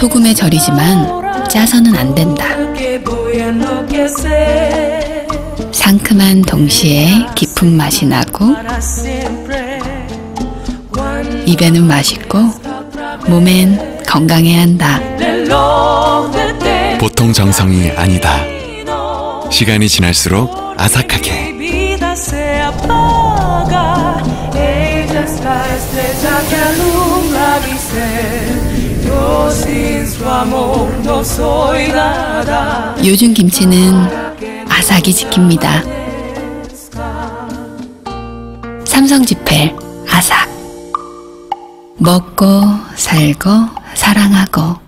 소금에 절이지만 짜서는 안 된다. 상큼한 동시에 깊은 맛이 나고 입에는 맛있고 몸엔 건강해야 한다. 보통 정성이 아니다. 시간이 지날수록 아삭하게 요즘 김치는 아삭이 지킵니다. 삼성 지펠 아삭. 먹고 살고 사랑하고